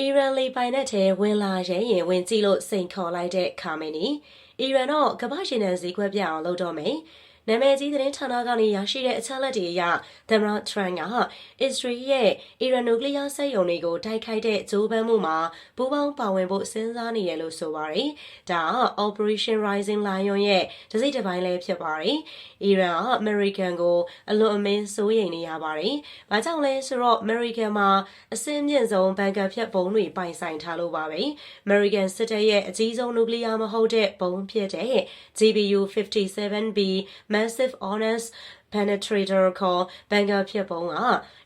အီရန်လေပိုင်တဲ့ထဲဝင်လာရဲရင်ဝင်ကြည့်လို့စိန်ခေါ်လိုက်တဲ့ခါမင်းနီအီရန်တော့ကမ္ဘာရှင်နံစည်းခွက်ပြအောင်လုပ်တော့မယ် နာမည်ကြီးသတင်းဌာနကနေရရှိတဲ့အချက်အလက်တွေအရသမ္မတထရန့်ကအစ္စရေးရဲ့အီရန်နျူကလ িয়ার စက်ရုံတွေကိုတိုက်ခိုက်တဲ့ဂျိုးပန်းမှုမှာပူးပေါင်းပါဝင်ဖို့စဉ်းစားနေရလို့ဆိုပါတယ်။ဒါက Operation Rising Lion ရဲ့တစိမ့်တစ်ပိုင်းလည်းဖြစ်ပါတယ်။အီရန်ကအမေရိကန်ကိုအလွန်အမင်းစိုးရိမ်နေရပါတယ်။ဘာကြောင့်လဲဆိုတော့အမေရိကန်မှာအစင်းမြင့်ဆုံးဘန်ကာဖြတ်ဘုံတွေပိုင်ဆိုင်ထားလို့ပါပဲ။အမေရိကန်စစ်တပ်ရဲ့အကြီးဆုံးနျူကလ িয়ার မဟုတ်တဲ့ဘုံဖြစ်တဲ့ GBU 57B Massive Honest Penetrator ခေါ်ဘန်ကာဖြစ်ပုံက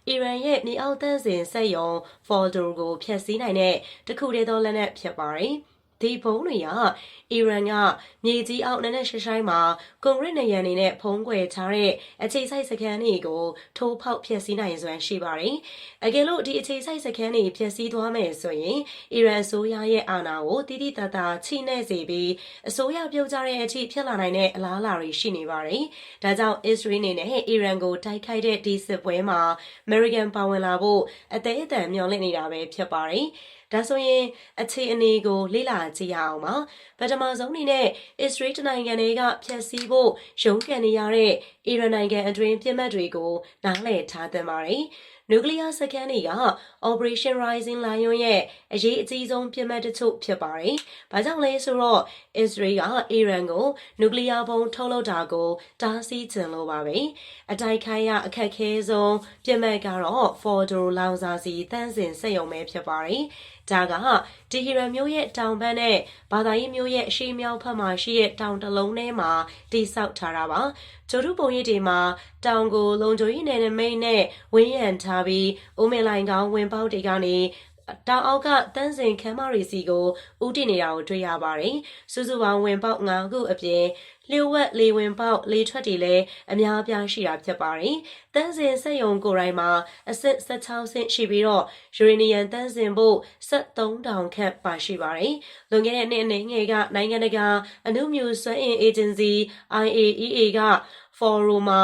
အီရန်ရဲ့မြေအောက်တန်းစဉ်စက်ရုံ Fordo ကိုဖျက်ဆီးနိုင်တဲ့တခုတည်းသောလက်နက်ဖြစ်ပါတယ်။ ဒီဘုံတွေကအီရန်ကမြေကြီးအောက်နက်နက်ရှိုင်းရှိုင်းမှာကွန်ဂရစ်နေရန်နေနဲ့ဖုံးကွယ်ထားတဲ့အခြေစိုက်စခန်းတွေကိုထိုးဖောက်ဖျက်ဆီးနိုင်စွမ်းရှိပါတယ်။အကယ်လို့ဒီအခြေစိုက်စခန်းတွေဖျက်ဆီးသွားမယ်ဆိုရင်အီရန်အစိုးရရဲ့အာဏာကိုတိတိတတ်တာချိနေစေပြီးအစိုးရပြုတ်ကြတဲ့အထိဖြစ်လာနိုင်တဲ့အလားအလာတွေရှိနေပါတယ်။ဒါကြောင့်အစ္စရေးအနေနဲ့အီရန်ကိုတိုက်ခိုက်တဲ့ဒီစစ်ပွဲမှာအမေရိကန်ပါဝင်လာဖို့အသေးအတန်မျှော်လင့်နေတာပဲဖြစ်ပါတယ်။ ဒါဆိုရင်အခြေအနေကိုလေ့လာကြည့်ရအောင်ပါပထမဆုံးအနေနဲ့အစ္စရေးနိုင်ငံတွေကဖျက်ဆီးဖို့ရုန်းကန်နေရတဲ့အီရန်နိုင်ငံအတွင်းပြစ်မှတ်တွေကိုနားလည်ထားသင့်ပါတယ် နျူကလ িয়ার စကန်တွေက Operation Rising Lion ရဲ့အရေးအကြီးဆုံးပြစ်မှတ်တချို့ဖြစ်ပါတယ်။ဘာကြောင့်လဲဆိုတော့ Israel ကအီရန်ကိုနျူကလ িয়ার ဘုံထုတ်လုပ်တာကိုတားဆီးခြင်းလို့ပါပဲ။အတိုက်ခိုက်ရအခက်ခဲဆုံးပြစ်မှတ်ကတော့ Fordo လောင်စာစီတန်းစင်စက်ရုံပဲဖြစ်ပါတယ်။ဒါက တီဟီရန်မြို့ရဲ့တောင်ဘက်နဲ့ဘာသာရေးမြို့ရဲ့အရှေ့မြောက်ဘက်မှာရှိတဲ့တောင်တလုံးထဲမှာတိဆောက်ထားတာပါကျိုးထုပုံရိပ်တွေမှာတောင်ကိုလုံခြုံရေးနယ်နိမိတ်နဲ့ဝင်းရံထားပြီးဦးမင်လိုင်ကောင်ဝင်ပေါက်တွေကနေ တောင်အောက်ကတန်းစင်ခမ်းမရီစီကိုဥတည်နေတာကိုတွေ့ရပါတယ်။စုစုပေါင်းဝင်ပေါက်9ခုအပြင်လျှို့ဝှက်လေဝင်ပေါက်လေထွက်တွေလည်းအများအပြားရှိတာဖြစ်ပါတယ်။တန်းစင်စက်ယုံကိုယ်တိုင်မှာအစစ်16ဆင့်ရှိပြီးတော့ယူရေနီယံတန်းစင်ဖို့7300ခန့်ပါရှိပါတယ်။လွန်ခဲ့တဲ့နှစ်အနေငယ်ကနိုင်ငံတကာအမှုမြူစွမ်းအင်အေဂျင်စီ IAEA က forum မှာ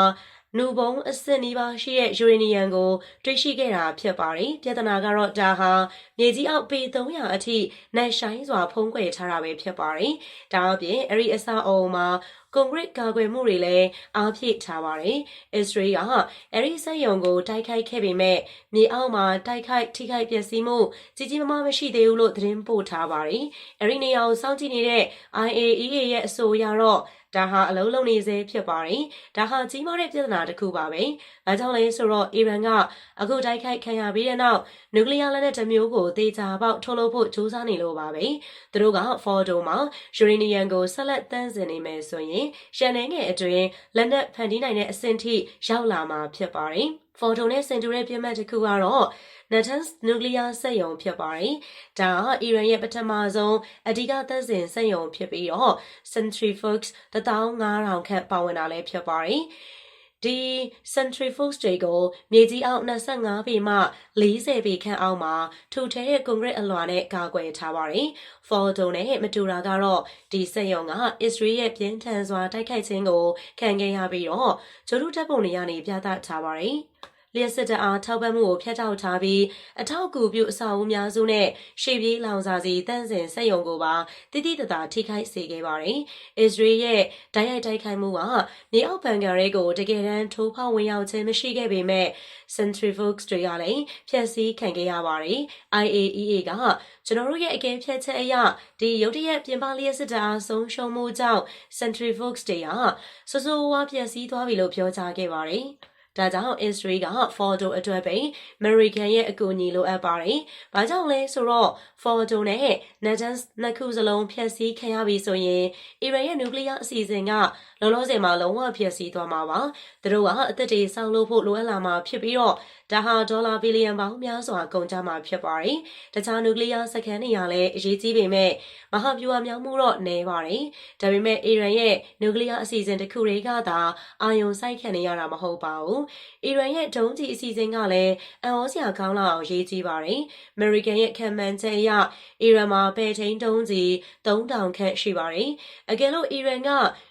နူဘုံအစစ်နီးပါးရှိတဲ့ယူရေနီယံကိုတွေ့ရှိခဲ့တာဖြစ်ပါတယ်။ပြဿနာကတော့ဒါဟာမြေကြီးအောက်ပေ300အထိနှက်ဆိုင်စွာဖုံးကွယ်ထားတာပဲဖြစ်ပါတယ်။ဒါအပြင်အဲ့ဒီအဆောက်အအုံမှာကွန်ကရစ်ကာကွယ်မှုတွေလည်းအားဖြည့်ထားပါတယ်။အစ္စရေးကအဲ့ဒီစက်ရုံကိုတိုက်ခိုက်ခဲ့ပေမဲ့မြေအောက်မှာတိုက်ခိုက်ထိခိုက်ပျက်စီးမှုကြီးကြီးမားမားမရှိသေးဘူးလို့သတင်းပို့ထားပါတယ်။အဲ့ဒီနေရာကိုစောင့်ကြည့်နေတဲ့ IAEA ရဲ့အဆိုအရတော့ ဒါဟာအလုံးလုံးနေစေဖြစ်ပါတယ်။ဒါဟာကြီးမားတဲ့ပြဿနာတစ်ခုပါပဲ။ဒါကြောင့်လဲဆိုတော့အီရန်ကအခုတိုက်ခိုက်ခံရပြီးတဲ့နောက်နျူကလ িয়ার လက်နက်တစ်မျိုးကိုတေချာပေါက်ထုတ်လုပ်ဖို့ကြိုးစားနေလို့ပါပဲ။သူတို့က Fordo မှာယူရေနီယံကိုဆက်လက်တန်းစင်နေမယ်ဆိုရင်ရှန်နေငယ်အတွင်းလက်နက်ဖန်တီးနိုင်တဲ့အဆင့်ထိရောက်လာမှာဖြစ်ပါတယ်။ Fordo နဲ့စင်တူတဲ့ပြမှတ်တစ်ခုကတော့ Natanz နျူကလ িয়ার စက်ရုံဖြစ်ပါတယ်။ဒါကအီရန်ရဲ့ပထမဆုံးအဓိကသက်စင်စက်ရုံဖြစ်ပြီးတော့ centrifuges 15000ခန့်ပါဝင်တာလည်းဖြစ်ပါတယ်။ဒီ centrifuge တွေကိုမြေကြီးအောက်25ပေမှ40ပေခန့်အောက်မှာထူထဲတဲ့ကွန်ကရစ်အလွှာနဲ့ကာကွယ်ထားပါတယ်။ Fordo နဲ့မတူတာကတော့ဒီစက်ရုံကအစ္စရေးရဲ့ပြင်းထန်စွာတိုက်ခိုက်ခြင်းကိုခံခဲ့ရပြီးတော့ဂျိုလူတပ်ပုံတွေကနေပြသထားပါတယ်။ လျှက်စစ်တအားထောက်ပံ့မှုကိုဖျက်ထောက်ထားပြီးအထောက်အကူပြုအဆောက်အဦများစုနဲ့ရှေ့ပြေးလောင်စာစီတန့်စင်စက်ရုံကိုပါတိတိတသာထိခိုက်စေခဲ့ပါတယ်။အစ္စရေးရဲ့ဓာတ်ရိုက်တိုက်ခိုက်မှုကမြေအောက်ဘန်ကာရဲကိုတကယ်တမ်းထိုးဖောက်ဝင်ရောက်ခြင်းမရှိခဲ့ပေမဲ့ centrifuges တွေကလည်းဖျက်ဆီးခံခဲ့ရပါတယ်။ IAEA ကကျွန်တော်တို့ရဲ့အကဲဖြတ်ချက်အရဒီရုတ်တရက်ပြင်ပလျှက်စစ်တအားဆုံးရှုံးမှုကြောင့် centrifuges တွေကဆိုးဆိုးဝါးပျက်စီးသွားပြီလို့ပြောကြားခဲ့ပါတယ်။ ဒါကြောင့် Israel က Fordo အတွက်ပဲ American ရဲ့အကူအညီလိုအပ်ပါတယ်။ဘာကြောင့်လဲဆိုတော့ Fordo နဲ့ Natanz နှစ်ခုစလုံးဖျက်ဆီးခံရပြီဆိုရင်အီရန်ရဲ့နျူကလ িয়ার အစီအစဉ်ကလောလောဆယ်မှာလုံးဝဖျက်ဆီးသွားမှာပါ။သူတို့ကအသက်တွေဆောက်လုပ်ဖို့လိုအပ်လာမှာဖြစ်ပြီးတော့ဒါဟာဒေါ်လာဘီလီယံပေါင်းများစွာကုန်ကျမှာဖြစ်ပါတယ်။တခြားနျူကလ িয়ার စကန်တွေရလည်းအရေးကြီးပေမဲ့မဟာဗျူဟာမြောက်မှုတော့နည်းပါတယ်။ဒါပေမဲ့အီရန်ရဲ့နျူကလ িয়ার အစီအစဉ်တစ်ခုတည်းကသာအာယုံစိုက်ခံနေရတာမဟုတ်ပါဘူး အီရန်ရဲ့ဒုံးကျည်အစီအစဉ်ကလည်းအံ့ဩစရာကောင်းလောက်အောင်ရေးကြီးပါတယ်။အမေရိကန်ရဲ့ခံမှန်းချက်အရအီရန်မှာပဲထိန်ဒုံးကျည်3000ခန့်ရှိပါတယ်။အကယ်လို့အီရန်က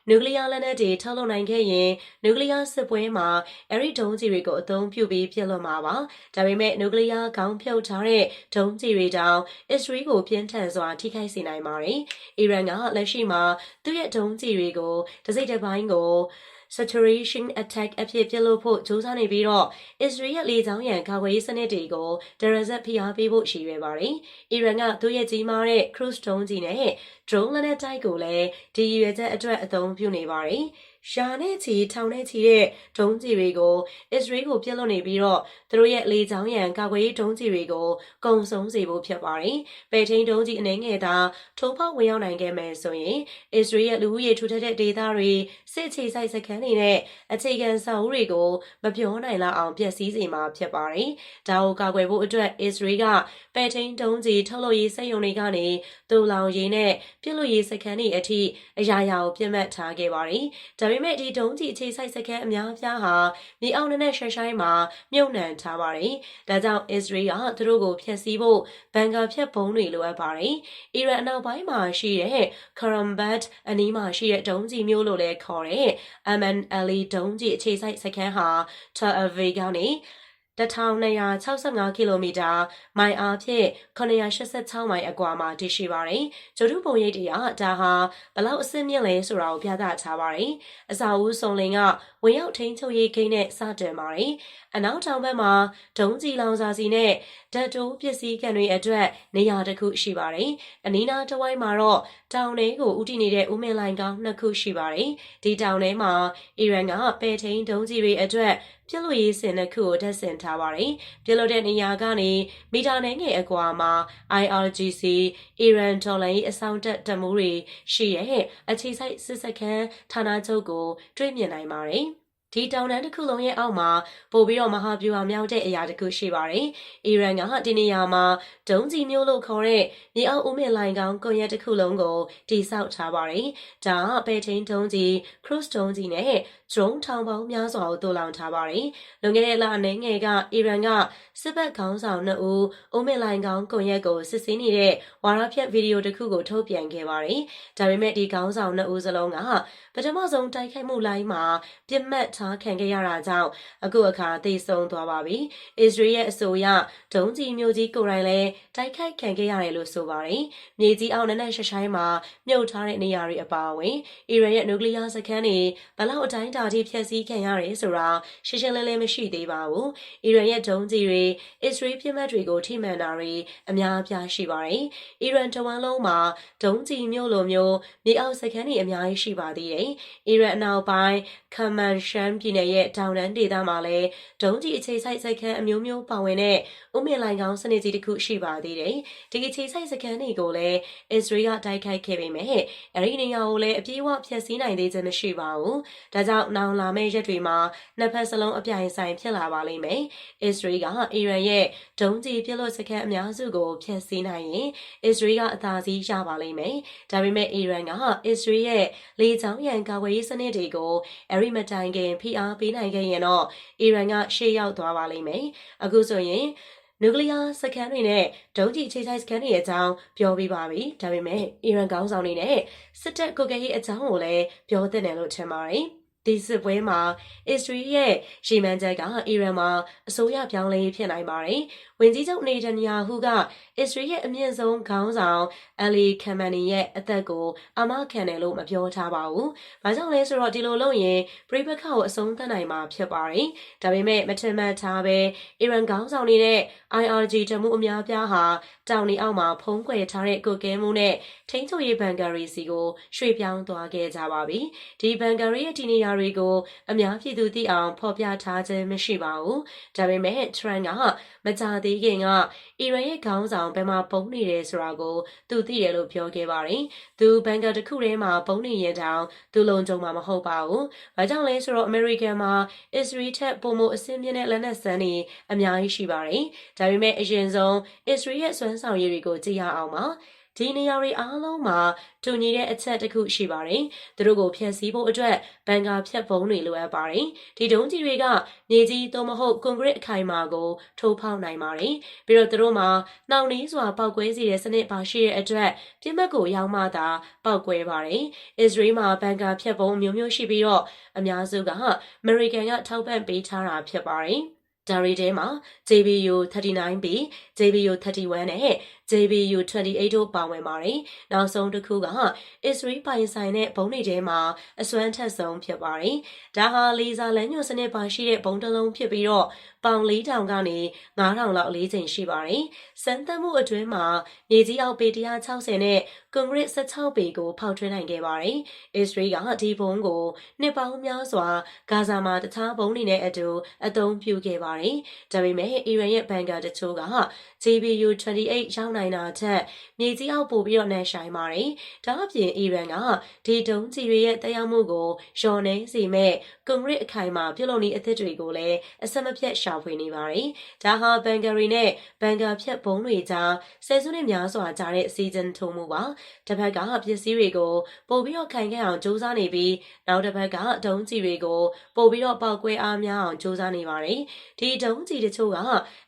နျူကလ িয়ার လက်နက်တွေထုတ်လုပ်နိုင်ခဲ့ရင်နျူကလ িয়ার စစ်ပွဲမှာအဲ့ဒီဒုံးကျည်တွေကိုအသုံးပြုပြီးပြစ်လွတ်မှာပါ။ဒါပေမဲ့နျူကလ িয়ার ခေါင်းဖြုတ်ထားတဲ့ဒုံးကျည်တွေတောင်အစ္စရေးကိုပြင်းထန်စွာထိခိုက်စေနိုင်ပါတယ်။အီရန်ကလက်ရှိမှာသူ့ရဲ့ဒုံးကျည်တွေကိုတစိမ့်တစ်ပိုင်းကို saturation attack အဖြစ်ပြုလုပ်ဖို့ကြိုးစားနေပြီးတော့ Israel ရဲ့လေကြောင်းရန်ကာကွယ်ရေးစနစ်တွေကိုဒရဇက်ဖိအားပေးဖို့ရှိရွယ်ပါတယ်။အီရန်ကသူ့ရဲ့ကြီးမားတဲ့ cruise ဒုံးကြီးနဲ့ drone လက်နက်တိုက်ကိုလည်းဒီရည်ရွယ်ချက်အတွက်အသုံးပြုနေပါတယ်။ ရှာနဲ့ချီထောင်နဲ့ချီတဲ့ဒုံးကျည်တွေကိုအစ္စရေးကိုပြစ်လွတ်နေပြီးတော့သူတို့ရဲ့လေကြောင်းရန်ကာကွယ်ရေးဒုံးကျည်တွေကိုကုံဆုံးစေဖို့ဖြစ်ပါတယ်။ပေထိန်ဒုံးကျည်အနေငယ်သာထိုးဖောက်ဝင်ရောက်နိုင်ခဲ့မယ်ဆိုရင်အစ္စရေးရဲ့လူဦးရေထူထပ်တဲ့ဒေသတွေစစ်ချေဆိုင်စခန်းတွေနဲ့အခြေခံစာအုပ်တွေကိုမပြောနိုင်လောက်အောင်ပျက်စီးစေမှာဖြစ်ပါတယ်။ဒါကိုကာကွယ်ဖို့အတွက်အစ္စရေးကပေထိန်ဒုံးကျည်ထုတ်လုပ်ရေးစက်ရုံတွေကနေတူလောင်ရေးနဲ့ပြစ်လို့ရေးစခန်းတွေအထိအရာရာကိုပြတ်မှတ်ထားခဲ့ပါတယ်။ဒါပေမဲ့ဒီဒုံးကြီးအခြေစိုက်စခန်းအများအပြားဟာမြေအောက်နဲ့ရှယ်ရှိုင်းမှာမြုပ်နှံထားပါတယ်။ဒါကြောင့်အစ္စရေးကသူတို့ကိုဖျက်ဆီးဖို့ဘန်ကာဖြတ်ဘုံတွေလိုအပ်ပါတယ်။အီရန်အနောက်ပိုင်းမှာရှိတဲ့ Karambat အနီးမှာရှိတဲ့ဒုံးကြီးမျိုးလို့လည်းခေါ်တဲ့ MNLA ဒုံးကြီးအခြေစိုက်စခန်းဟာ Tel Aviv ကနေ 1265ကီလိုမီတာမိုင်အားဖြင့်986မိုင်အကွာမှာတည်ရှိပါတယ်။ဂျိုဒုပုံရိပ်တွေကဒါဟာဘလောက်အဆင့်မြင့်လဲဆိုတာကိုပြသထားပါတယ်။အစာဦးစုံလင်ကဝင်ရောက်ထိန်းချုပ်ရေးဂိမ်းနဲ့စတင်ပါတယ်။အနောက်တောင်ဘက်မှာဒုံးကြီးလောင်စာစီနဲ့ ဓာတ်တိုးပစ္စည်းကန်တွေအတွက်နေရာတစ်ခုရှိပါတယ်။အနီးနားတစ်ဝိုင်းမှာတော့တောင်ထဲကိုဥတီနေတဲ့ဦးမင်းလိုင်ကောင်းနှစ်ခုရှိပါတယ်။ဒီတောင်ထဲမှာအီရန်ကပဲထိန်ဒုံးကြီးတွေအတွက်ပြစ်လို့ရေးစင်တစ်ခုကိုတက်ဆင်ထားပါတယ်။ပြစ်လို့တဲ့နေရာကနေမီတာနဲ့ငယ်အကွာမှာ IRGC အီရန်ဒေါ်လာရေးအဆောင်တက်တမှုတွေရှိရဲ့အခြေစိုက်စစ်စခန်းဌာနချုပ်ကိုတွေ့မြင်နိုင်ပါတယ်။ ဒီတောင်တန်းတစ်ခုလုံးရဲ့အောက်မှာပို့ပြီးတော့မဟာဗျူဟာမြောက်တဲ့အရာတစ်ခုရှိပါတယ်။အီရန်ကဒီနေရာမှာဒုံးကြီးမျိုးလို့ခေါ်တဲ့မြေအောက်ဦးမြင့်လိုင်ကောင်ကွန်ရက်တစ်ခုလုံးကိုတည်ဆောက်ထားပါတယ်။ဒါကပဲထိန်ဒုံးကြီး cruise ဒုံးကြီးနဲ့ drone ထောင်ပေါင်းများစွာကိုတိုးလောင်ထားပါတယ်။လွန်ခဲ့တဲ့လအနေငယ်ကအီရန်ကစစ်ဘက်ခေါင်းဆောင်နှစ်ဦးဦးမြင့်လိုင်ကောင်ကွန်ရက်ကိုစစ်ဆေးနေတဲ့ဝါရဖြတ်ဗီဒီယိုတစ်ခုကိုထုတ်ပြန်ခဲ့ပါတယ်။ဒါပေမဲ့ဒီခေါင်းဆောင်နှစ်ဦးစလုံးကပထမဆုံးတိုက်ခိုက်မှုလိုင်းမှာပြစ်မှတ်ထားခံခဲ့ရတာကြောင့်အခုအခါသိဆုံးသွားပါပြီ။အစ္စရေးရဲ့အဆိုအရဒုံးကြီးမျိုးကြီးကိုယ်တိုင်လည်းတိုက်ခိုက်ခံခဲ့ရတယ်လို့ဆိုပါတယ်။မြေကြီးအောင်နဲ့ရှရှိုင်းမှာမြုပ်ထားတဲ့နေရာတွေအပါအဝင်အီရန်ရဲ့နျူကလ িয়ার စခန်းတွေဘလောက်အတိုင်းအတာထိဖျက်ဆီးခံရတယ်ဆိုတာရှင်းရှင်းလင်းလင်းမရှိသေးပါဘူး။အီရန်ရဲ့ဒုံးကြီးတွေအစ္စရေးပြစ်မှတ်တွေကိုထိမှန်တာတွေအများအပြားရှိပါတယ်။အီရန်တဝန်လုံးမှာဒုံးကြီးမျိုးလိုမျိုးမြေအောက်စခန်းတွေအများကြီးရှိပါသေးတယ်။အီရန်အနောက်ပိုင်းခမန်ရှန်ပြည်နယ်ရဲ့တောင်တန်းဒေသမှာလည်းဒုံးကြီးအခြေစိုက်စခန်းအမျိုးမျိုးပါဝင်တဲ့ဥမင်လိုင်ကောင်စနစ်ကြီးတစ်ခုရှိပါသေးတယ်။ဒီအခြေစိုက်စခန်းတွေကိုလည်းအစ္စရေးကတိုက်ခိုက်ခဲ့ပေမဲ့အဲဒီနေရာကိုလည်းအပြေးအဝဖျက်ဆီးနိုင်သေးခြင်းမရှိပါဘူး။ဒါကြောင့်နောင်လာမယ့်ရက်တွေမှာနှစ်ဖက်စလုံးအပြိုင်ဆိုင်ဖြစ်လာပါလိမ့်မယ်။အစ္စရေးကအီရန်ရဲ့ဒုံးကြီးပြစ်လို့စခန်းအများစုကိုဖျက်ဆီးနိုင်ရင်အစ္စရေးကအသာစီးရပါလိမ့်မယ်။ဒါပေမဲ့အီရန်ကအစ္စရေးရဲ့လေကြောင်းရန်ကာကွယ်ရေးစနစ်တွေကိုအဲဒီမတိုင်ခင်ဖိအားပေးနိုင်ခဲ့ရင်တော့အီရန်ကရှေ့ရောက်သွားပါလိမ့်မယ်။အခုဆိုရင်နျူကလ িয়ার စကန်တွေနဲ့ဒုံးကျည်ခြေဆိုင်စကန်တွေရဲ့အကြောင်းပြောပြပါပြီ။ဒါပေမဲ့အီရန်ကောင်းဆောင်တွေနဲ့စစ်တပ်ကိုကဲရေးအကြောင်းကိုလည်းပြောသင့်တယ်လို့ထင်ပါတယ်။ဒီစစ်ပွဲမှာအစ္စရေးရဲ့ရှီမန်ချက်က အီရန်မှာအစိုးရပြောင်းလဲဖြစ်နိုင်ပါတယ်။ဝန်ကြီးချုပ်နေတန်ယာဟုကအစ္စရေးရဲ့အမြင့်ဆုံးခေါင်းဆောင်အလီခမ်မန်နီရဲ့အသက်ကိုအမခံတယ်လို့မပြောထားပါဘူး။ဘာကြောင့်လဲဆိုတော့ဒီလိုလုပ်ရင်ပြိပခါကိုအဆုံးသတ်နိုင်မှာဖြစ်ပါတယ်။ဒါပေမဲ့မထင်မှတ်ထားပဲအီရန်ခေါင်းဆောင်နေတဲ့ IRG တမှုအများပြားဟာတောင်နေအောက်မှာဖုံးကွယ်ထားတဲ့ကိုကဲမှုနဲ့ထိန်းချုပ်ရေးဘန်ကာရီစီကိုရွှေ့ပြောင်းသွားခဲ့ကြပါပြီ။ဒီဘန်ကာရီရဲ့ဒီနေရာတွေကိုအများပြည်သူသိအောင်ဖော်ပြထားခြင်းမရှိပါဘူး။ဒါပေမဲ့ Trump ကမကြသေးခင်ကအီရန်ရဲ့ခေါင်းဆောင်ဘယ်မှာပုံနေတယ်ဆိုတာကိုသူသိတယ်လို့ပြောခဲ့ပါတယ်။သူဘန်ကာတစ်ခုထဲမှာပုံနေရင်တောင်သူလုံခြုံမှာမဟုတ်ပါဘူး။ဘာကြောင့်လဲဆိုတော့အမေရိကန်မှာ Israel ထက်ပုံမအစင်းမြင့်တဲ့လက်နက်စမ်းတွေအများကြီးရှိပါတယ်။ဒါပေမဲ့အရင်ဆုံး Israel ရဲ့စွမ်းဆောင်ရည်တွေကိုကြည့်ရအောင်ပါ။ ဒီနေရာတွေအားလုံးမှာတူညီတဲ့အချက်တစ်ခုရှိပါတယ်။သူတို့ကိုဖျက်ဆီးဖို့အတွက်ဘန်ကာဖျက်ပုံးတွေလိုအပ်ပါတယ်။ဒီဒုံးကြီးတွေကမြေကြီးသို့မဟုတ်ကွန်ကရစ်အခိုင်အမာကိုထိုးဖောက်နိုင်ပါတယ်။ပြီးတော့သူတို့မှာနှောင်နှင်းစွာပောက်ကွဲစေတဲ့စနစ်ပါရှိတဲ့အတွက်ပြစ်မှတ်ကိုရောက်မှသာပောက်ကွဲပါတယ်။ Israel မှာဘန်ကာဖျက်ပုံးမျိုးမျိုးရှိပြီးတော့အများစုက American ကထောက်ပံ့ပေးထားတာဖြစ်ပါတယ်။ဒါရီထဲမှာ JBU 39B, JBU 31နဲ့ JBU 28တို့ပါဝင်ပါတယ်။နောက်ဆုံးတစ်ခုက Israel ပိုင်ဆိုင်တဲ့ဘုံတွေထဲမှာအစွမ်းထက်ဆုံးဖြစ်ပါတယ်။ဒါဟာလီဇာလန်ညွန်စနစ်ပါရှိတဲ့ဘုံတစ်လုံးဖြစ်ပြီးတော့ပေါင်4000ကနေ9000လောက်အလေးချိန်ရှိပါတယ်။စမ်းသပ်မှုအတွင်းမှာမြေကြီးအောက်ပေ160နဲ့ကွန်ကရစ်16ပေကိုဖောက်ထွင်းနိုင်ခဲ့ပါတယ်။ Israel ကဒီဘုံကိုနှစ်ပေါင်းများစွာဂါဇာမှာတခြားဘုံတွေနဲ့အတူအသုံးပြုခဲ့ပါတယ်။ဒါပေမဲ့အီရန်ရဲ့ဘန်ကာတချို့က JBU 28ရောက်နိုင်တာထက်မြေကြီးအောက်ပို့ပြီးတော့နှက်ဆိုင်ပါတယ်။ဒါအပြင်အီရန်ကဒီဒုံးကြီးတွေရဲ့တက်ရောက်မှုကိုလျော်နှဲစေမဲ့ကွန်ကရစ်အခိုင်မှာပြုလုပ်နည်းအသစ်တွေကိုလည်းအဆက်မပြတ်ရှာဖွေနေပါတယ်။ဒါဟာဘန်ဂရီနဲ့ဘန်ဂါဖြတ်ဘုံတွေကြားဆယ်စုနှစ်များစွာကြာတဲ့စီဇန်ထုံမှုပါ။တစ်ဖက်ကပစ္စည်းတွေကိုပို့ပြီးတော့ခိုင်ခဲ့အောင်စူးစမ်းနေပြီးနောက်တစ်ဖက်ကဒုံးကြီးတွေကိုပို့ပြီးတော့ပောက်ကွဲအားများအောင်စူးစမ်းနေပါတယ်။ဒီဒုံးကြီးတချို့က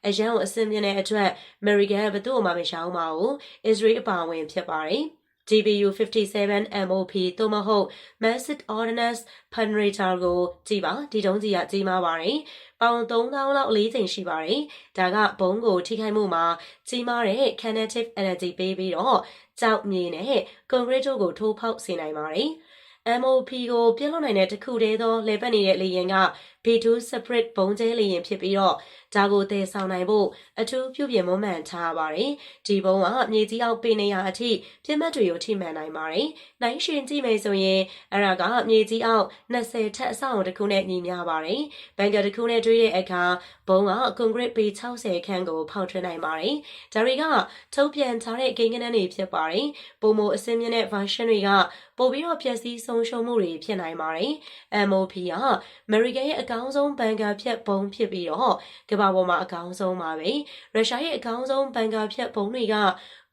အရန်ကိုအစင်မြင့်တဲ့အတွက် American ဘယ်သူ့မှမရှောင်းပါဘူး။ Israel အပါအဝင်ဖြစ်ပါတယ်။ GBU 57 MOP သို့မဟုတ် Massive Ordnance Penetrator ကိုကြည့်ပါဒီတုံးကြီးကကြီးမားပါတယ်။ပေါင်3000လောက်အလေးချိန်ရှိပါတယ်။ဒါကဘုံကိုထိခိုက်မှုမှာကြီးမားတဲ့ kinetic energy ပေးပြီးတော့ကြောက်မြေနဲ့ concrete တို့ကိုထိုးဖောက်စေနိုင်ပါတယ်။ MOP ကိုပြစ်လွတ်နိုင်တဲ့တစ်ခုတည်းသောလေပတ်နေတဲ့လေယာဉ်က B2 separate ဘုံကျဲလေယာဉ်ဖြစ်ပြီးတော့ဒါကိုတည်ဆောင်နိုင်ဖို့အထူးပြုပြင်မွမ်းမံထားပါတယ်။ဒီဘုံကမြေကြီးအောက်ပေနေရအထိပြစ်မှတ်တွေကိုထိမှန်နိုင်ပါတယ်။နိုင်ရှင်ကြည့်မယ်ဆိုရင်အဲ့ဒါကမြေကြီးအောက်20ထက်အဆောက်အုံတစ်ခုနဲ့ညီမျှပါတယ်။ဘန်ကာတစ်ခုနဲ့တွေ့တဲ့အခါဘုံကကွန်ကရစ်ပေ60ခန့်ကိုဖောက်ထွင်းနိုင်ပါတယ်။ဒါတွေကထုတ်ပြန်ထားတဲ့ကိန်းဂဏန်းတွေဖြစ်ပါတယ်။ပုံမအစင်းမြင့်တဲ့ version တွေကပို့ပြီးတော့ပျက်စီးဆုံးရှုံးမှုတွေဖြစ်နိုင်ပါတယ်။ MOP က American ရဲ့အကောင်းဆုံးဘန်ကာဖြတ်ဘုံဖြစ်ပြီးတော့ကမ္ဘာပေါ်မှာအကောင်းဆုံးပါပဲ။ရုရှားရဲ့အကောင်းဆုံးဘန်ကာဖြတ်ဘုံတွေက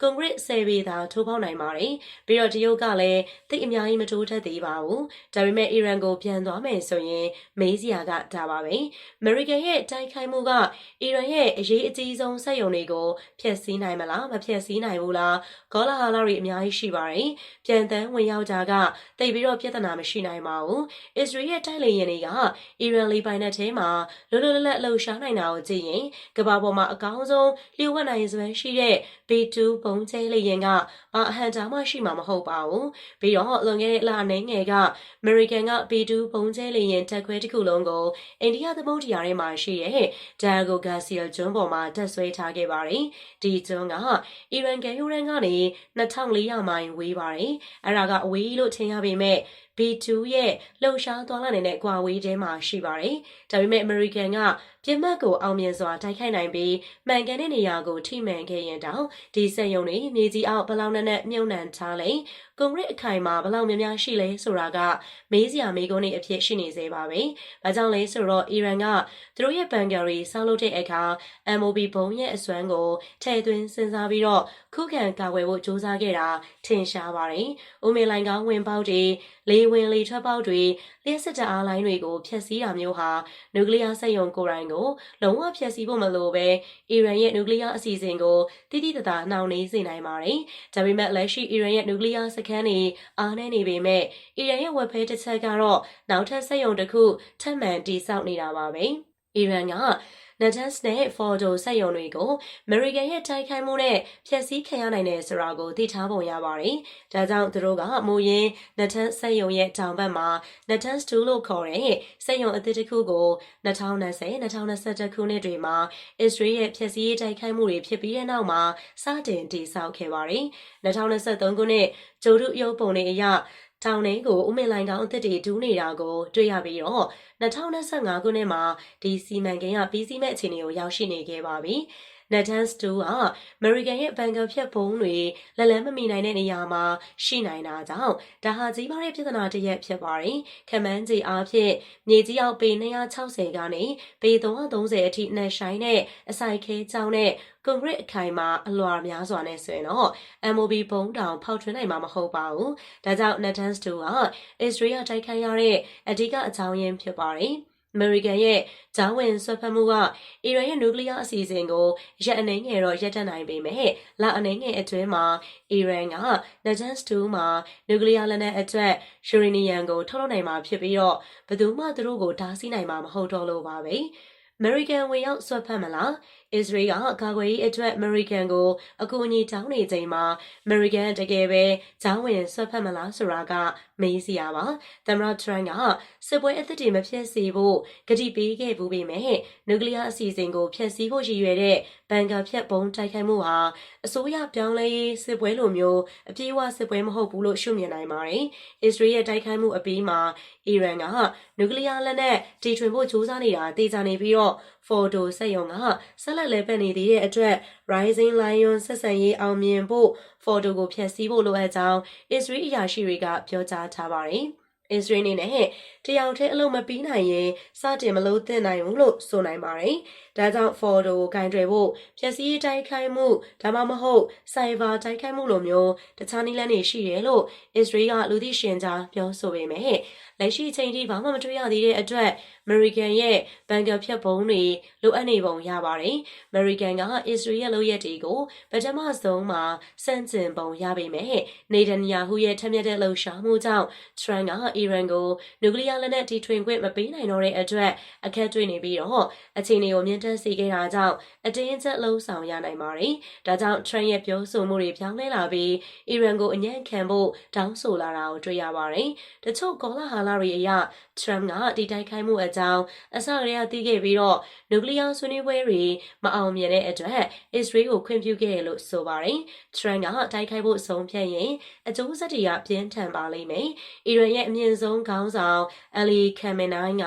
ကွန်ကရစ်10ပေသာထိုးပေါက်နိုင်ပါတယ်။ပြီးတော့တရုတ်ကလည်းတိတ်အများကြီးမထိုးထက်သေးပါဘူး။ဒါပေမဲ့အီရန်ကိုပြန်သွားမယ်ဆိုရင်မေးစရာကဒါပါပဲ။ American ရဲ့တိုက်ခိုက်မှုကအီရန်ရဲ့အရေးအကြီးဆုံးစက်ရုံတွေကိုဖျက်ဆီးနိုင်မလားမဖျက်ဆီးနိုင်ဘူးလား။ဂေါလာဟာလာတွေအများကြီးရှိပါတယ်။ပြန်တန်းဝင်ရောက်တာကတိတ်ပြီးတော့ပြဿနာမရှိနိုင်ပါဘူး။ Israel ရဲ့တိုက်လေယာဉ်တွေကအီရန်လေပိုင်နက်ထဲမှာလွတ်လွတ်လပ်လပ်လှုပ်ရှားနိုင်တာကိုကြည့်ရင်ကမ္ဘာပေါ်မှာအကောင်းဆုံးလျှို့ဝှက်နိုင်စွမ်းရှိတဲ့ B2 ဘုံကျဲလေယာဉ်ကဘာအဟန်တာမှရှိမှာမဟုတ်ပါဘူး။ပြီးတော့လွန်ခဲ့တဲ့လအနေငယ်က American က B2 ဘုံကျဲလေယာဉ်တက်ခွဲတစ်ခုလုံးကိုအိန္ဒိယသမုဒ္ဒရာထဲမှာရှိတဲ့ Diego Garcia ကျွန်းပေါ်မှာတက်ဆွဲထားခဲ့ပါတယ်။ဒီကျွန်းကအီရန်ကယ်ယိုရန်ကနေ2400မိုင်ဝေးပါတယ်။အဲ့ဒါကအဝေးလို့ထင်ရပေမဲ့ B2 ရဲ့လှုပ်ရှားသွားလာနေတဲ့ကွာဝေးထဲမှာရှိပါတယ်။ဒါပေမဲ့ American ကပြစ်မှတ်ကိုအောင်မြင်စွာတိုက်ခိုက်နိုင်ပြီးမှန်ကန်တဲ့နေရာကိုထိမှန်ခဲ့ရင်တောင်ဒီစက်ရုံတွေမြေကြီးအောက်ဘလောက်နဲ့နဲ့မြုံနှံထားလဲကွန်ကရစ်အခိုင်မှာဘလောက်များများရှိလဲဆိုတာကမေးစရာမေးခွန်းတွေအဖြစ်ရှိနေသေးပါပဲ။ဘာကြောင့်လဲဆိုတော့အီရန်ကသူတို့ရဲ့ဘန်ဂရီဆောက်လုပ်တဲ့အခါ MOB ဘုံရဲ့အစွမ်းကိုထည့်သွင်းစဉ်းစားပြီးတော့ခုခံကာကွယ်ဖို့စ조사ခဲ့တာထင်ရှားပါတယ်။ဦးမေလိုင်ကဝင်ပေါက်တွေလေဝင်လေထွက်ပေါက်တွေလျှက်စစ်တအားလိုင်းတွေကိုဖျက်ဆီးတာမျိုးဟာနျူကလ িয়ার စက်ရုံကိုယ်တိုင်ကိုလုံးဝဖျက်ဆီးဖို့မလိုပဲအီရန်ရဲ့နျူကလ িয়ার အစီအစဉ်ကိုတိတိတသာနှောင့်နှေးစေနိုင်ပါတယ်။ဒါပေမဲ့လက်ရှိအီရန်ရဲ့နျူကလ িয়ার စ ခန်းတွေအားနည်းနေပေမဲ့အီရန်ရဲ့ဝက်ဖဲတစ်ချက်ကတော့နောက်ထပ်စက်ရုံတစ်ခုထပ်မံတည်ဆောက်နေတာပါပဲ။အီရန်က Natanz နဲ့ Fordo စက်ရုံတွေကို American ရဲ့တိုက်ခိုက်မှုနဲ့ဖျက်ဆီးခံရနိုင်တယ်ဆိုတာကိုသိထားပုံရပါတယ်။ဒါကြောင့်သူတို့ကမူရင်း Natanz စက်ရုံရဲ့တောင်ဘက်မှာ Natanz 2လို့ခေါ်တဲ့စက်ရုံအသစ်တစ်ခုကို2020-2021ခုနှစ်တွေမှာ Israel ရဲ့ဖျက်ဆီးရေးတိုက်ခိုက်မှုတွေဖြစ်ပြီးတဲ့နောက်မှာစတင်တည်ဆောက်ခဲ့ပါတယ်။2023ခုနှစ်ဂျိုဒုရုပ်ပုံတွေအရ ထောင်ထဲကိုဦးမင်လိုင်ကောင်အသစ်တွေဒူးနေတာကိုတွေ့ရပြီးတော့2025ခုနှစ်မှာဒီစီမံကိန်းကပြီးစီးမဲ့အခြေအနေကိုရောက်ရှိနေခဲ့ပါပြီ။ Nathan Stew က American ရဲ့ဘန်ကာဖြတ်ပုံးတွေလက်လန်းမမီနိုင်တဲ့နေရာမှာရှိနိုင်တာကြောင့်ဒါဟာကြီးမားတဲ့ပြဿနာတစ်ရပ်ဖြစ်ပါတယ်။ခမန်းကြီးအားဖြင့်မြေကြီးအောက်ပေ260ကနေပေ330အထိနှက်ဆိုင်တဲ့အစိုက်ခဲကြောင်းနဲ့ကွန်ကရစ်အခိုင်မှာအလွှာများစွာနဲ့ဆိုရင်တော့ MOB ဘုံတောင်ဖောက်ထွင်းနိုင်မှာမဟုတ်ပါဘူး။ဒါကြောင့် Nathan Stew က Israel တိုက်ခိုက်ရတဲ့အဓိကအကြောင်းရင်းဖြစ်ပါတယ်။ အမေရိကန်ရဲ့ဂျာဝင်ဆွတ်ဖက်မှုကအီရန်ရဲ့နျူကလ িয়ার အစီအစဉ်ကိုရက်အနေငယ်တော့ရပ်တန့်နိုင်ပေမဲ့လအနေငယ်အတွင်းမှာအီရန်ကနဂျန်စတူမှာနျူကလ িয়ার လက်နက်အတွက်ယူရေနီယံကိုထုတ်လုပ်နိုင်မှာဖြစ်ပြီးတော့ဘယ်သူမှသူတို့ကိုတားဆီးနိုင်မှာမဟုတ်တော့လို့ပါပဲ။ American ဝင်ရောက်ဆွတ်ဖက်မလား Israel ကကာကွယ်ရေးအတွက် American ကိုအကူအညီတောင်းနေချိန်မှာ American တကယ်ပဲဂျောင်းဝင်ဆွတ်ဖက်မလားဆိုတာကမေးစရာပါသမ္မတ Trump ကစစ်ပွဲအသစ်တွေမဖြစ်စေဖို့ကတိပေးခဲ့ဘူးပေမဲ့နျူကလ িয়ার အစီအစဉ်ကိုဖျက်ဆီးဖို့ရည်ရွယ်တဲ့ဘန်ကာဖြတ်ဘုံတိုက်ခိုက်မှုဟာအစိုးရပြောင်းလဲရေးစစ်ပွဲလိုမျိုးအပြေးအဝစစ်ပွဲမဟုတ်ဘူးလို့ရှုမြင်နိုင်ပါတယ်။ Israel ရဲ့တိုက်ခိုက်မှုအပြီးမှာအီရန်ကနျူကလ িয়ার လက်နက်တီထွင်ဖို့ကြိုးစားနေတာတေချာနေပြီးတော့ Fordo စက်ရုံကဆက်လက်လဲပတ်နေသေးတဲ့အတွက် Rising Lion ဆက်ဆံရေးအောင်မြင်ဖို့ Fordo ကိုဖျက်ဆီးဖို့လိုအပ်ကြောင်း Israel အရာရှိတွေကပြောကြားထားပါတယ်။ Israel အနေနဲ့တယောက်တည်းအလုံးမပြီးနိုင်ရင်စတင်မလို့သင့်နိုင်ဘူးလို့ဆိုနိုင်ပါတယ်။ဒါကြောင့် Fordo ကိုဂိုင်တွေဖို့ဖျက်ဆီးတိုက်ခိုက်မှုဒါမှမဟုတ် Cyber တိုက်ခိုက်မှုလိုမျိုးတခြားနည်းလမ်းတွေရှိတယ်လို့ Israel ကလူသိရှင်ကြားပြောဆိုပေမဲ့လက်ရှိအချိန်ထိဘာမှမတွေ့ရသေးတဲ့အတွက် American ရဲ့ဘန်ကာဖြတ်ဘုံတွေလိုအပ်နေပုံရပါတယ်။ American က Israel ရဲ့လုပ်ရက်တွေကိုပထမဆုံးမှာစန့်ကျင်ပုံရပေမဲ့နေတန်ယာဟုရဲ့ထက်မြက်တဲ့လှုပ်ရှားမှုကြောင့် Trump ကအီရန်ကိုနျူကလ িয়ার လက်နက်တီထွင်ခွင့်မပေးနိုင်တော့တဲ့အတွက်အခက်တွေ့နေပြီးတော့အခြေအနေကိုမြင့်တက်စေခဲ့တာကြောင့်အတင်းအကျပ်လှုံ့ဆော်ရနိုင်ပါတယ်။ဒါကြောင့် Trump ရဲ့ပြောဆိုမှုတွေပြောင်းလဲလာပြီးအီရန်ကိုအညံ့ခံဖို့တောင်းဆိုလာတာကိုတွေ့ရပါတယ်။တချို့ကောလာဟာလတွေအရ Trump ကဒီတိုက်ခိုက်မှုအကြောင်းအစကတည်းကသိခဲ့ပြီးတော့နျူကလ িয়ার ဆွေးနွေးပွဲတွေမအောင်မြင်တဲ့အတွက် Israel ကိုခွင့်ပြုခဲ့တယ်လို့ဆိုပါတယ်။ Trump ကတိုက်ခိုက်ဖို့ဆုံးဖြတ်ရင်အကျိုးဆက်တွေကပြင်းထန်ပါလိမ့်မယ်။အီရန်ရဲ့အမြင့်ဆုံးခေါင်းဆောင် Ali Khamenei က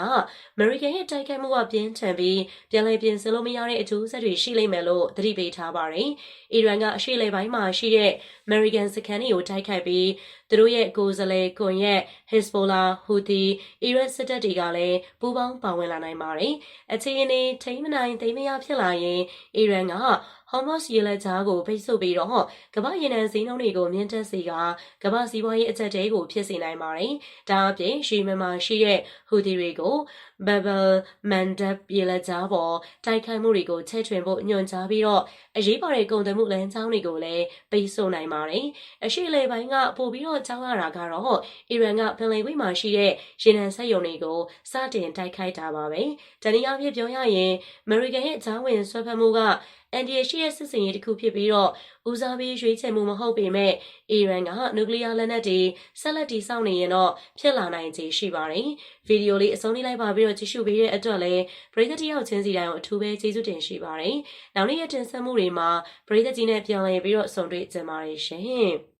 American ရဲ့တိုက်ခိုက်မှုကပြင်းထန်ပြီးပြန်လည်ပြင်ဆင်လို့မရတဲ့အကျိုးဆက်တွေရှိလိမ့်မယ်လို့သတိပေးထားပါတယ်။အီရန်ကအရှေ့လေပိုင်းမှာရှိတဲ့ American စခန်းတွေကိုတိုက်ခိုက်ပြီးသူတို့ရဲ့ကိုယ်စားလှယ်ကွန်ရက် Hezbollah, Houthi, အီရတ်စစ်တပ်တွေကလည်းပူးပေါင်းပါဝင်လာနိုင်ပါတယ်။အခြေအနေထိမနိုင်သိမရဖြစ်လာရင်အီရန်က Hormuz ရေလက်ကြားကိုပိတ်ဆို့ပြီးတော့ကမ္ဘာရေနံစည်းနှုန်းတွေကိုမြင့်တက်စေကကမ္ဘာစီးပွားရေးအကျပ်တဲကိုဖြစ်စေနိုင်ပါတယ်။ဒါအပြင်ရှီမန်မှာရှိတဲ့ဟူသီတွေကို Babel Mandab ရေလက်ကြားပေါ်တိုက်ခိုက်မှုတွေကိုချဲ့ထွင်ဖို့ညွှန်ကြားပြီးတော့အရေးပါတဲ့ကုန်သွယ်မှုလမ်းကြောင်းတွေကိုလည်းပိတ်ဆို့နိုင်ပါတယ်။အရှိလေပိုင်းကပို့ပြီးတော့ကြောင်းရတာကတော့အီရန်ကပင်လယ်ကွေ့မှာရှိတဲ့ရေနံစက်ရုံတွေကိုစတင်တိုက်ခိုက်တာပါပဲ။တနည်းအားဖြင့်ပြောရရင် American ရဲ့ဂျာဝင်ဆွဲဖက်မှုက အန်ဒီရရှိရဲ့စစ်စင်ရေးတစ်ခုဖြစ်ပြီးတော့ဦးစားပေးရွေးချယ်မှုမဟုတ်ပေမဲ့အီရန်ကနျူကလ িয়ার လက်နက်တွေဆက်လက်တည်ဆောက်နေရင်တော့ဖြစ်လာနိုင်ခြေရှိပါတယ်။ဗီဒီယိုလေးအဆုံးလေးလိုက်ပါပြီးတော့ကြည့်ရှုပေးတဲ့အတွက်လည်းပရိသတ်တယောက်ချင်းစီတိုင်းကိုအထူးပဲကျေးဇူးတင်ရှိပါတယ်။နောက်နေ့ရက်တင်ဆက်မှုတွေမှာပရိသတ်ကြီးနဲ့ပြန်လည်ပြီးတော့ဆုံတွေ့ကြပါရရှင်။